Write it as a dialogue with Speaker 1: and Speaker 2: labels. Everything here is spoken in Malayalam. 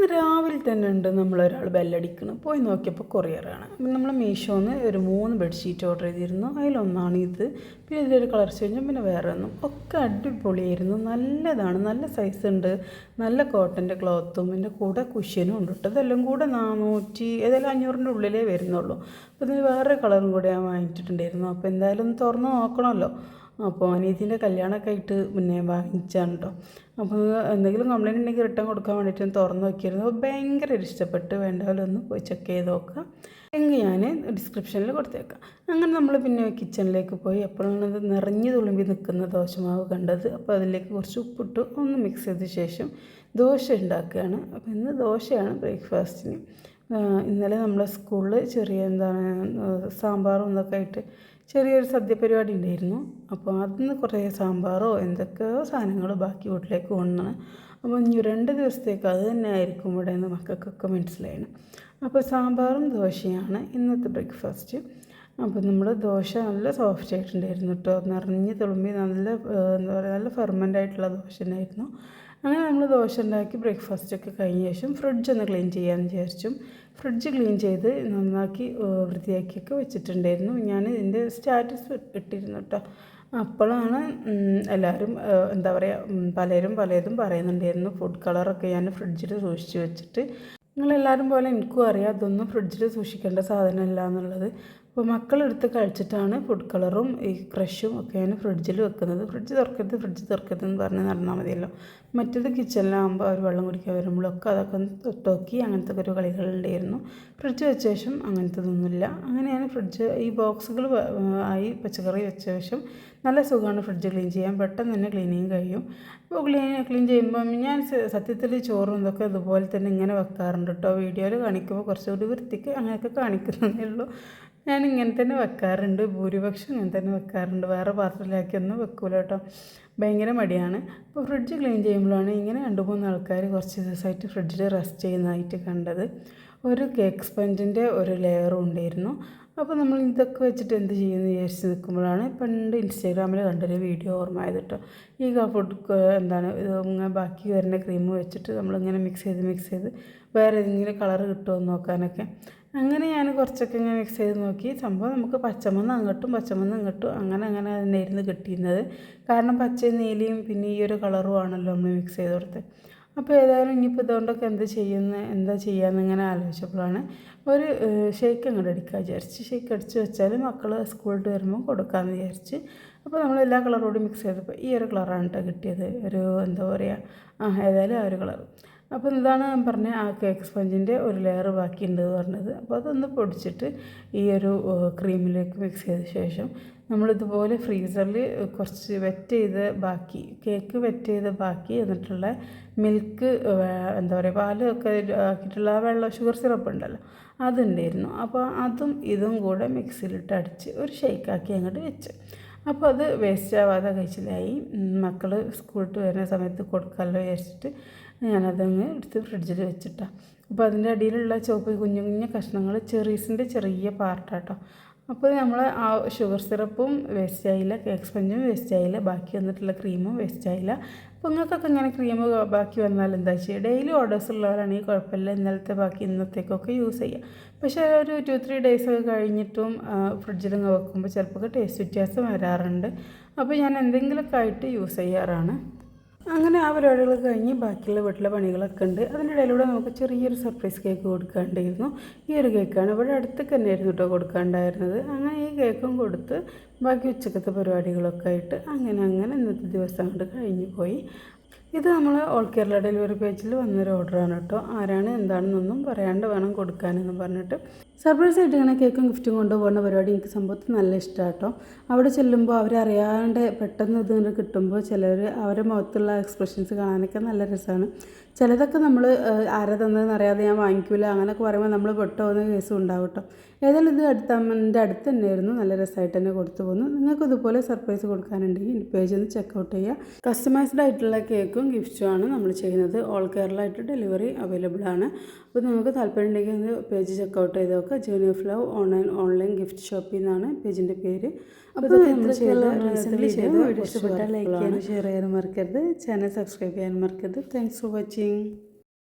Speaker 1: ഇന്ന് രാവിലെ തന്നെ ഉണ്ട് നമ്മളൊരാൾ ബെല്ലടിക്കണം. പോയി നോക്കിയപ്പോൾ കൊറിയറാണ് അപ്പം നമ്മൾ മീഷോന്ന് ഒരു മൂന്ന് ബെഡ്ഷീറ്റ് ഓർഡർ ചെയ്തിരുന്നു. അതിലൊന്നാണ് ഇത്. പിന്നെ ഇതിലൊരു കളർ ചേഞ്ചും പിന്നെ വേറെ ഒന്നും ഒക്കെ അടിപൊളിയായിരുന്നു. നല്ലതാണ്. നല്ല സൈസ് ഉണ്ട്. നല്ല കോട്ടന്റെ ക്ലോത്തും പിന്നെ കൂടെ കുഷ്യനും ഉണ്ട് കേട്ടോ ഇതെല്ലാം കൂടെ നാനൂറ്റി ഏതായാലും അഞ്ഞൂറിന്റെ ഉള്ളിലേ വരുന്നുള്ളൂ. അപ്പോൾ ഇതിന് വേറെ കളറും കൂടെ ഞാൻ വാങ്ങിച്ചിട്ടുണ്ടായിരുന്നു അപ്പോൾ എന്തായാലും തുറന്ന് നോക്കണമല്ലോ. അപ്പോൾ അനിയത്തിന്റെ കല്യാണമൊക്കെ ആയിട്ട് പിന്നെ വാങ്ങിച്ചാണ് കേട്ടോ അപ്പോൾ എന്തെങ്കിലും കംപ്ലൈന്റ് ഉണ്ടെങ്കിൽ റിട്ടേൺ കൊടുക്കാൻ വേണ്ടിയിട്ട് തുറന്ന് നോക്കിയിരുന്നു. അപ്പോൾ ഭയങ്കര ഇഷ്ടപ്പെട്ട് വേണ്ടവരൊന്ന് പോയി ചെക്ക് ചെയ്ത് നോക്കുക. എങ്കിൽ ഞാൻ ഡിസ്ക്രിപ്ഷനിൽ കൊടുത്തേക്കാം. അങ്ങനെ നമ്മൾ പിന്നെ കിച്ചണിലേക്ക് പോയി. എപ്പോഴാണ് അത് നിറഞ്ഞു തുളുമ്പി നിൽക്കുന്ന ദോശമാവ് കണ്ടത്. അപ്പോൾ അതിലേക്ക് കുറച്ച് ഉപ്പിട്ട്. ഒന്ന് മിക്സ് ചെയ്ത ശേഷം ദോശ ഉണ്ടാക്കുകയാണ്. അപ്പോൾ ഇന്ന് ദോശയാണ് ബ്രേക്ക്ഫാസ്റ്റിന് ഇന്നലെ നമ്മളെ സ്കൂളിൽ ചെറിയ എന്താണ് സാമ്പാറും ഇതൊക്കെ ആയിട്ട് ചെറിയൊരു സദ്യ പരിപാടി ഉണ്ടായിരുന്നു. അപ്പോൾ അതിന് കുറേ സാമ്പാറോ എന്തൊക്കെയോ സാധനങ്ങൾ ബാക്കി വീട്ടിലേക്ക് കൊണ്ടാണ് അപ്പോൾ ഇനി രണ്ട് ദിവസത്തേക്ക് അത് തന്നെ ആയിരിക്കും ഇവിടെ നിന്ന് മക്കൾക്കൊക്കെ മനസ്സിലായിരുന്നു അപ്പോൾ സാമ്പാറും ദോശയാണ് ഇന്നത്തെ ബ്രേക്ക്ഫാസ്റ്റ്. അപ്പോൾ നമ്മൾ ദോശ നല്ല സോഫ്റ്റ് ആയിട്ടുണ്ടായിരുന്നു കേട്ടോ. നിറഞ്ഞ് തുളുമ്പി നല്ല എന്താ പറയുക നല്ല ഫെർമന്റ് ആയിട്ടുള്ള ദോശ ഉണ്ടായിരുന്നു അങ്ങനെ നമ്മൾ ദോശ ഉണ്ടാക്കി ബ്രേക്ക്ഫാസ്റ്റ് ഒക്കെ കഴിഞ്ഞ ശേഷം ഫ്രിഡ്ജ് ഒന്ന് ക്ലീൻ ചെയ്യാമെന്ന് വിചാരിച്ചു. ഫ്രിഡ്ജ് ക്ലീൻ ചെയ്ത് നന്നാക്കി വൃത്തിയാക്കിയൊക്കെ വെച്ചിട്ടുണ്ടായിരുന്നു. ഞാൻ ഇതിന്റെ സ്റ്റാറ്റസ് ഇട്ടിരുന്നു കേട്ടോ. അപ്പോഴാണ് എല്ലാവരും എന്താ പറയുക പലരും പലതും പറയുന്നുണ്ടായിരുന്നു. ഫുഡ് കളറൊക്കെ ഞാൻ ഫ്രിഡ്ജിൽ സൂക്ഷിച്ച് വെച്ചിട്ട്. നിങ്ങളെല്ലാവരും പോലെ എനിക്കും അറിയാം അതൊന്നും ഫ്രിഡ്ജിൽ സൂക്ഷിക്കേണ്ട സാധനമല്ല എന്നുള്ളത്. അപ്പോൾ മക്കളെടുത്ത് കഴിച്ചിട്ടാണ് ഫുഡ് കളറും ഈ ക്രഷും ഒക്കെ ഞാൻ ഫ്രിഡ്ജിൽ വെക്കുന്നത്. ഫ്രിഡ്ജ് തുറക്കരുത് ഫ്രിഡ്ജ് തുറക്കരുത് എന്ന് പറഞ്ഞ് നടന്നാൽ മതിയല്ലോ. മറ്റേത് കിച്ചണിലാകുമ്പോൾ അവർ വെള്ളം കുടിക്കാൻ വരുമ്പോഴൊക്കെ അതൊക്കെ തൊട്ടോക്കി അങ്ങനത്തെ ഒരു കളികളുണ്ടായിരുന്നു. ഫ്രിഡ്ജ് വെച്ച ശേഷം അങ്ങനത്തെ അങ്ങനത്തതൊന്നുമില്ല. അങ്ങനെയാണ് ഫ്രിഡ്ജ് ഈ ബോക്സുകൾ ആയി പച്ചക്കറി വെച്ച ശേഷം നല്ല സുഖമാണ് ഫ്രിഡ്ജ് ക്ലീൻ ചെയ്യാൻ. പെട്ടെന്ന് തന്നെ ക്ലീനിങ് കഴിയും. അപ്പോൾ ക്ലീൻ ക്ലീൻ ചെയ്യുമ്പം ഞാൻ സത്യത്തിൽ ചോറും ഇതൊക്കെ ഇതുപോലെ തന്നെ ഇങ്ങനെ വെക്കാറുണ്ട്. കേട്ടോ വീഡിയോയിൽ കാണിക്കുമ്പോൾ കുറച്ചുകൂടി വൃത്തിക്ക് അങ്ങനെയൊക്കെ കാണിക്കുന്നതേ ഉള്ളൂ. ഞാൻ ഇങ്ങനെ തന്നെ വെക്കാറുണ്ട്. ഭൂരിപക്ഷം ഇങ്ങനെ തന്നെ വെക്കാറുണ്ട്. വേറെ പാത്രത്തിലാക്കിയൊന്നും വെക്കൂല കേട്ടോ. ഭയങ്കര മടിയാണ്. അപ്പോൾ ഫ്രിഡ്ജ് ക്ലീൻ ചെയ്യുമ്പോഴാണ് ഇങ്ങനെ രണ്ട് മൂന്ന് ആൾക്കാർ കുറച്ച് ദിവസമായിട്ട് ഫ്രിഡ്ജിൽ റെസ്റ്റ് ചെയ്യുന്നതായിട്ട് കണ്ടത്. ഒരു കേക്ക് സ്പഞ്ചിന്റെ ഒരു ലെയറും ഉണ്ടായിരുന്നു. അപ്പോൾ നമ്മൾ ഇതൊക്കെ വെച്ചിട്ട് എന്ത് ചെയ്യുമെന്ന് വിചാരിച്ച് നിൽക്കുമ്പോഴാണ് പണ്ട് ഇൻസ്റ്റാഗ്രാമിൽ കണ്ടൊരു വീഡിയോ ഓർമ്മ കേട്ടോ. ഈ ഫുഡ് എന്താണ് ഇങ്ങനെ ബാക്കി വരുന്ന ക്രീം വെച്ചിട്ട് നമ്മളിങ്ങനെ മിക്സ് ചെയ്ത് മിക്സ് ചെയ്ത് വേറെ ഏതെങ്കിലും കളർ കിട്ടുമോ എന്ന് നോക്കാനൊക്കെ. അങ്ങനെ ഞാൻ കുറച്ചൊക്കെ ഇങ്ങനെ മിക്സ് ചെയ്ത് നോക്കി. സംഭവം നമുക്ക് പച്ചമന്ന് അങ്ങോട്ടും പച്ചമന്ന് ഇങ്ങോട്ടും അങ്ങനെ അങ്ങനെ തന്നെയായിരുന്നു കിട്ടിയിരുന്നത്. കാരണം പച്ചയും നീലയും പിന്നെ ഈ ഒരു കളറും ആണല്ലോ നമ്മൾ മിക്സ് ചെയ്ത് കൊടുത്തത്. അപ്പോൾ ഏതായാലും ഇനിയിപ്പോൾ ഇതുകൊണ്ടൊക്കെ എന്ത് ചെയ്യുന്ന എന്താ ചെയ്യാമെന്ന് ഇങ്ങനെ ആലോചിച്ചപ്പോഴാണ് ഒരു ഷേക്ക് അങ്ങോട്ട് അടിക്കുക. വിചാരിച്ച് ഷേക്ക് അടിച്ച് വെച്ചാൽ മക്കൾ സ്കൂളിൽ വരുമ്പോൾ കൊടുക്കാമെന്ന് വിചാരിച്ച് അപ്പോൾ നമ്മൾ എല്ലാ കളറോടും മിക്സ് ചെയ്തപ്പോൾ ഈ ഒരു കളറാണ് കേട്ടോ കിട്ടിയത്. ഒരു എന്താ പറയുക ആ ഏതായാലും ആ ഒരു കളർ അപ്പോൾ ഇതാണ് ഞാൻ പറഞ്ഞ ആ കേക്ക് സ്പഞ്ചിന്റെ ഒരു ലെയർ ബാക്കിയുണ്ട് പറഞ്ഞത്. അപ്പോൾ അതൊന്ന് പൊടിച്ചിട്ട് ഈ ഒരു ക്രീമിലേക്ക് മിക്സ് ചെയ്ത ശേഷം നമ്മളിതുപോലെ ഫ്രീസറിൽ കുറച്ച് വെറ്റ് ചെയ്ത് ബാക്കി കേക്ക് വെറ്റ് ചെയ്ത് ബാക്കി എന്നിട്ടുള്ള മിൽക്ക് എന്താ പറയുക പാലൊക്കെ ആക്കിയിട്ടുള്ള ആ വെള്ളം ഷുഗർ സിറപ്പ് ഉണ്ടല്ലോ അതുണ്ടായിരുന്നു. അപ്പോൾ അതും ഇതും കൂടെ മിക്സിയിലിട്ട് അടിച്ച് ഒരു ഷേക്കാക്കി അങ്ങോട്ട് വെച്ച്. അപ്പോൾ അത് വേസ്റ്റ് ആവാതെ കഴിച്ചിലായി. മക്കൾ സ്കൂളിട്ട് വരുന്ന സമയത്ത് കൊടുക്കാമല്ലോ വിചാരിച്ചിട്ട് ഞാനതങ്ങ് എടുത്ത് ഫ്രിഡ്ജിൽ വെച്ചിട്ടാണ് അപ്പോൾ അതിന്റെ അടിയിലുള്ള ചുവപ്പ് കുഞ്ഞു കുഞ്ഞു കഷ്ണങ്ങൾ ചെറീസിന്റെ ചെറിയ പാർട്ടാട്ടോ. അപ്പോൾ നമ്മൾ ആ ഷുഗർ സിറപ്പും വേസ്റ്റ് ആയില്ല കേക്ക് സ്പഞ്ചും വേസ്റ്റ് ആയില്ല ബാക്കി വന്നിട്ടുള്ള ക്രീമും വേസ്റ്റ് ആയില്ല. അപ്പോൾ നിങ്ങൾക്കൊക്കെ ഇങ്ങനെ ക്രീം ബാക്കി വന്നാൽ എന്താ ചെയ്യുക ഡെയിലി ഓർഡേഴ്സ് ഉള്ളവരാണെങ്കിൽ കുഴപ്പമില്ല ഇന്നലത്തെ ബാക്കി ഇന്നത്തേക്കൊക്കെ യൂസ് ചെയ്യാം. പക്ഷേ ഒരു ടു ത്രീ ഡേയ്സ് ഒക്കെ കഴിഞ്ഞിട്ടും ഫ്രിഡ്ജിൽ നിന്ന് വെക്കുമ്പോൾ ചിലപ്പോൾ ടേസ്റ്റ് വ്യത്യാസം വരാറുണ്ട്. അപ്പോൾ ഞാൻ എന്തെങ്കിലുമൊക്കെ ആയിട്ട് യൂസ് ചെയ്യാറാണ്. അങ്ങനെ ആ പരിപാടികൾ കഴിഞ്ഞ് ബാക്കിയുള്ള വീട്ടിലെ പണികളൊക്കെ ഉണ്ട്. അതിന്റെ ഇടയിലൂടെ നമുക്ക് ചെറിയൊരു സർപ്രൈസ് കേക്ക് കൊടുക്കാണ്ടായിരുന്നു. ഈ ഒരു കേക്കാണ് ഇവിടെ അടുത്തേക്ക് തന്നെയായിരുന്നു കേട്ടോ കൊടുക്കാണ്ടായിരുന്നത്. അങ്ങനെ ഈ കേക്കും കൊടുത്ത് ബാക്കി ഉച്ചക്കത്തെ പരിപാടികളൊക്കെ ആയിട്ട് അങ്ങനെ അങ്ങനെ ഇന്നത്തെ ദിവസം കൊണ്ട് കഴിഞ്ഞു പോയി. ഇത് നമ്മൾ ഓൾ കേരള ഡെലിവറി പേജിൽ വന്നൊരു ഓർഡറാണ് കേട്ടോ. ആരാണ് എന്താണെന്നൊന്നും പറയാണ്ട് വേണം കൊടുക്കാനെന്ന് പറഞ്ഞിട്ട്. സർപ്രൈസ് ആയിട്ട് ഇങ്ങനെ കേക്കും ഗിഫ്റ്റും കൊണ്ടുപോകുന്ന പരിപാടി എനിക്ക് സംഭവത്തിൽ നല്ല ഇഷ്ടമാണ് കേട്ടോ അവിടെ ചെല്ലുമ്പോൾ അവരറിയാണ്ട് പെട്ടെന്ന് ഇത് കിട്ടുമ്പോൾ ചിലർ അവരുടെ മുഖത്തുള്ള എക്സ്പ്രഷൻസ് കാണാനൊക്കെ നല്ല രസമാണ് ചിലതൊക്കെ നമ്മൾ ആരെ തന്നതെന്ന് അറിയാതെ ഞാൻ വാങ്ങിക്കില്ല അങ്ങനെയൊക്കെ പറയുമ്പോൾ നമ്മൾ പെട്ടുപോകുന്ന കേസും ഉണ്ടാവും കേട്ടോ. ഏതായാലും ഇത് അടുത്ത അമ്മന്റെ അടുത്ത് തന്നെയായിരുന്നു. നല്ല രസമായിട്ട് തന്നെ കൊടുത്തു പോകുന്നു നിങ്ങൾക്ക് ഇതുപോലെ സർപ്രൈസ് കൊടുക്കാനുണ്ടെങ്കിൽ ഈ പേജ് ഒന്ന് ചെക്കൗട്ട് ചെയ്യുക. കസ്റ്റമൈസ്ഡ് ആയിട്ടുള്ള കേക്കും ഗിഫ്റ്റും ആണ് നമ്മൾ ചെയ്യുന്നത്. ഓൾ കേരള ആയിട്ട് ഡെലിവറി അവൈലബിൾ ആണ്. അപ്പോൾ നമുക്ക് താല്പര്യം ഉണ്ടെങ്കിൽ ഒന്ന് പേജ് ചെക്കൗട്ട് ചെയ്ത് നോക്കുക. Journey of love online online gift ഷോപ്പിൽ നിന്നാണ് പേജിന്റെ പേര്. അപ്പോൾ ഇഷ്ടപ്പെട്ടാൽ ലൈക്ക് ചെയ്യാനും ഷെയർ ചെയ്യാനും മറക്കരുത്. ചാനൽ സബ്സ്ക്രൈബ് ചെയ്യാനും മറക്കരുത്. Thanks for watching